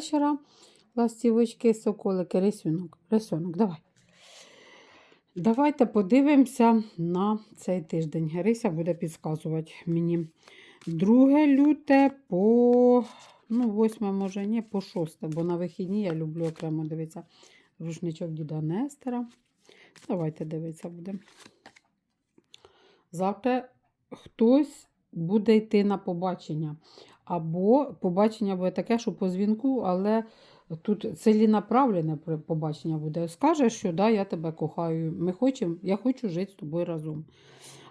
вечора. Ластівочки, соколики, рисунок. Рисунок, давай. Давайте подивимося на цей тиждень. Грися буде підказувати мені. 2 люте по ну, 8, може, ні, по 6, бо на вихідні я люблю окремо дивитися рушничок діда Нестера. Давайте дивитися будемо. Завтра хтось буде йти на побачення. Або побачення буде таке, що по дзвінку, але тут ціленаправлене при- побачення буде. Скаже, що да, я тебе кохаю. Ми хочемо, я хочу жити з тобою разом.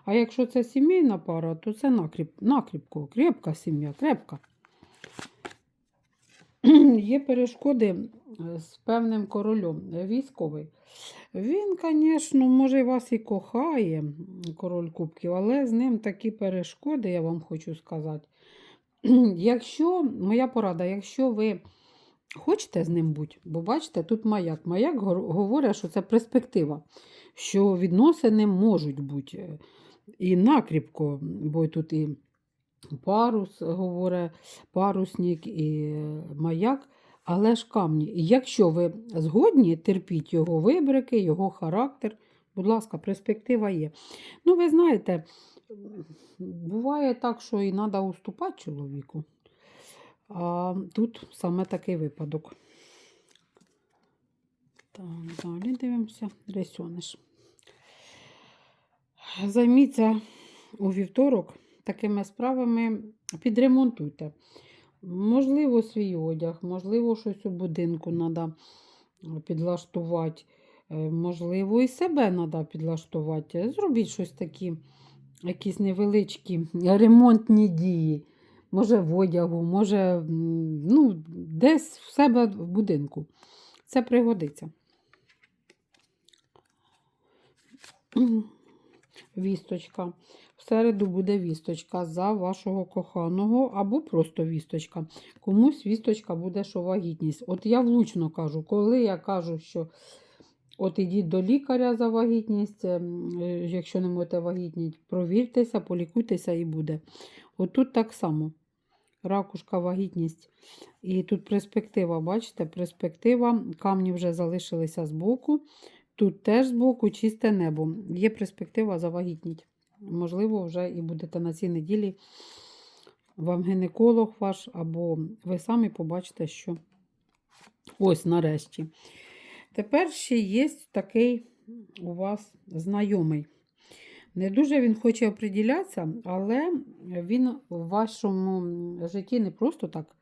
А якщо це сімейна пара, то це накріп, накріпко, крепка сім'я, крепка. Є перешкоди е, з певним королем, е, військовий. Він, звісно, може, вас і кохає, король кубків, але з ним такі перешкоди, я вам хочу сказати. Якщо, моя порада, якщо ви хочете з ним бути, бо бачите, тут маяк. Маяк говорить, що це перспектива, що відносини можуть бути. І накріпко, бо тут і парус говорить, парусник, і маяк, але ж камні. І якщо ви згодні, терпіть його вибрики, його характер. Будь ласка, перспектива є. Ну, ви знаєте, буває так, що і треба уступати чоловіку. А тут саме такий випадок. Так, далі дивимося. Ресьониш. Займіться у вівторок такими справами, підремонтуйте. Можливо, свій одяг, можливо, щось у будинку треба підлаштувати, е, можливо, і себе треба підлаштувати. Зробіть щось такі, якісь невеличкі ремонтні дії. Може, в одягу, може, ну, десь в себе в будинку. Це пригодиться. Вісточка. В середу буде вісточка за вашого коханого або просто вісточка. Комусь вісточка буде, що вагітність. От я влучно кажу, коли я кажу, що от ідіть до лікаря за вагітність, ем, е, якщо не можете вагітніти, провіртеся, полікуйтеся і буде. От тут так само. Ракушка, вагітність. І тут перспектива, бачите, перспектива. Камні вже залишилися збоку. Тут теж збоку чисте небо. Є перспектива завагітніть. Можливо, вже і будете на цій неділі вам гінеколог ваш, або ви самі побачите, що ось нарешті. Тепер ще є такий у вас знайомий. Не дуже він хоче оприділятися, але він в вашому житті не просто так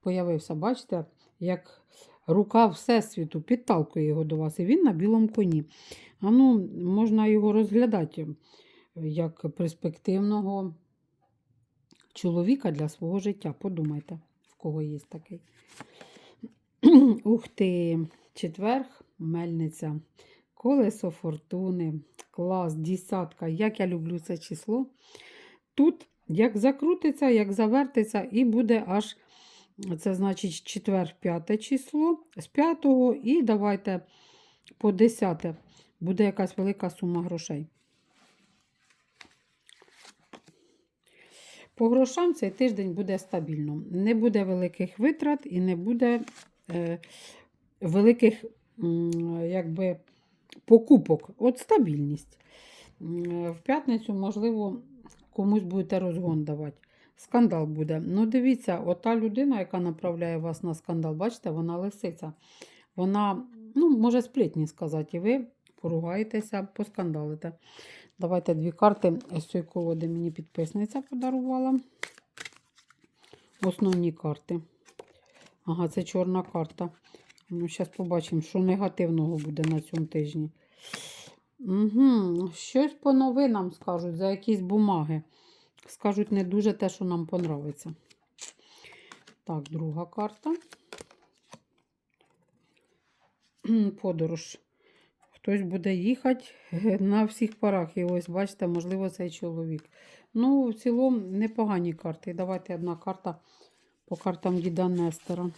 появився. Бачите, як рука Всесвіту підталкує його до вас, і він на білому коні. А ну, можна його розглядати як перспективного чоловіка для свого життя. Подумайте, в кого є такий. Ух ти, четверг, мельниця, колесо фортуни, клас, десятка. Як я люблю це число. Тут як закрутиться, як завертиться, і буде аж, це значить, четвер, п'яте число, з п'ятого і давайте по десяте буде якась велика сума грошей. По грошам цей тиждень буде стабільно. Не буде великих витрат і не буде е, великих якби, покупок. От стабільність. В п'ятницю, можливо, комусь будете розгон давати. Скандал буде. Ну, дивіться, ота людина, яка направляє вас на скандал, бачите, вона лисиця. Вона, ну, може, сплетні сказати, і ви поругаєтеся, поскандалите. Давайте дві карти з цієї колоди мені підписниця подарувала. Основні карти. Ага, це чорна карта. Ну, зараз побачимо, що негативного буде на цьому тижні. Угу. Щось по новинам скажуть за якісь бумаги. Скажуть не дуже те, що нам понравиться. Так, друга карта. Подорож. Хтось буде їхати на всіх парах. І ось, бачите, можливо, цей чоловік. Ну, в цілому, непогані карти. Давайте одна карта по картам діда Нестора.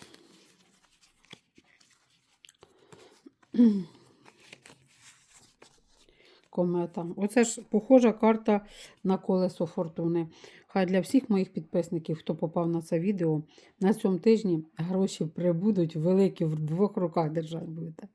Комета. Оце ж похожа карта на колесо фортуни. Хай для всіх моїх підписників, хто попав на це відео, на цьому тижні гроші прибудуть великі в двох руках держати будете.